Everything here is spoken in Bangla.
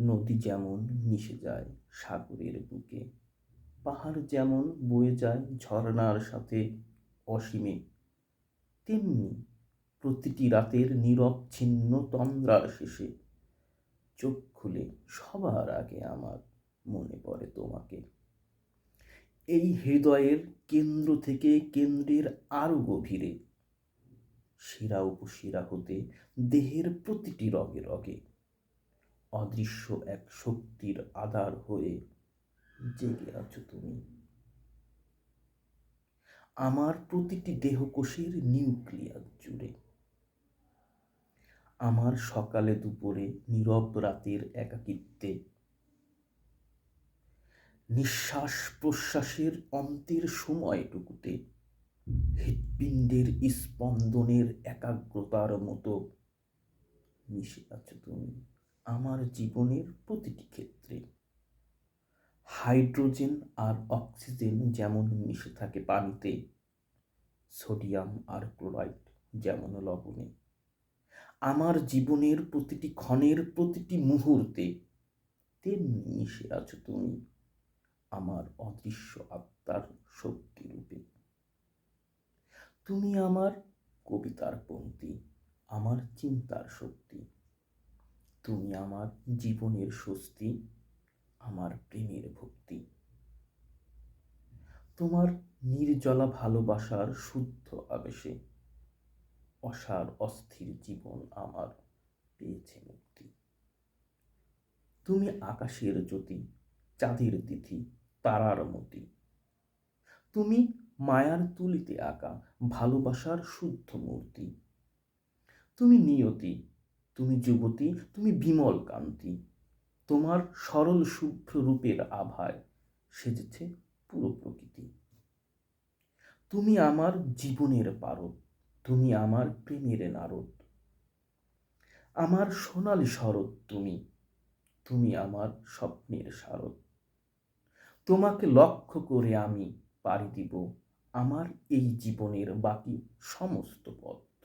নদী যেমন মিশে যায় সাগরের বুকে, পাহাড় যেমন বয়ে যায় ঝর্ণার সাথে অসীমে, তেমনি প্রতিটি রাতের নীরব ছিন্ন তন্দ্রার শেষে চোখ খুলে সবার আগে আমার মনে পড়ে তোমাকে। এই হৃদয়ের কেন্দ্র থেকে কেন্দ্রের আরও গভীরে, শিরা উপশিরা হতে দেহের প্রতিটি রগে রগে অদৃশ্য এক শক্তির আধার হয়ে জেগে আছো তুমি। আমার প্রতিটি দেহকোষের নিউক্লিয়াস জুড়ে। আমার সকালে দুপুরে নীরব রাতের একাকিত্বে। নিঃশ্বাস প্রশ্বাসের অন্তের সময়টুকুতে হৃৎপিণ্ডের স্পন্দনের একাগ্রতার মতো মিশে আছো তুমি। আমার জীবনের প্রতিটি ক্ষেত্রে। হাইড্রোজেন আর অক্সিজেন যেমন মিশে থাকে পানিতে, সোডিয়াম আর ক্লোরাইড যেমন লবণে। আমার জীবনের প্রতিটি ক্ষণের প্রতিটি মুহূর্তে তেমনি মিশে আছো তুমি, আমার অদৃশ্য আত্মার শক্তি রূপে। তুমি আমার কবিতার পংক্তি আমার চিন্তার শক্তি। তুমি আমার জীবনের স্বস্তি, আমার প্রেমের ভক্তি। তোমার নির্জলা ভালোবাসার শুদ্ধ আবেশে অসার অস্থির জীবন আমার পেয়েছে মুক্তি। তুমি আকাশের জ্যোতি, চাঁদের তিথি, তারার মতি। তুমি মায়ার তুলিতে আঁকা ভালোবাসার শুদ্ধ মূর্তি। তুমি নিয়তি তুমি যুবতী, তুমি বিমল কান্তি। তোমার সরল শুভ্র রূপের আভায় সেজেছে পুরো প্রকৃতি। তুমি আমার জীবনের পারদ, তুমি আমার প্রেমের নারদ। আমার সোনালি শরৎ তুমি তুমি আমার স্বপ্নের শারদ তোমাকে লক্ষ্য করে আমি পাড়ি দিব আমার এই জীবনের বাকি সমস্ত পথ।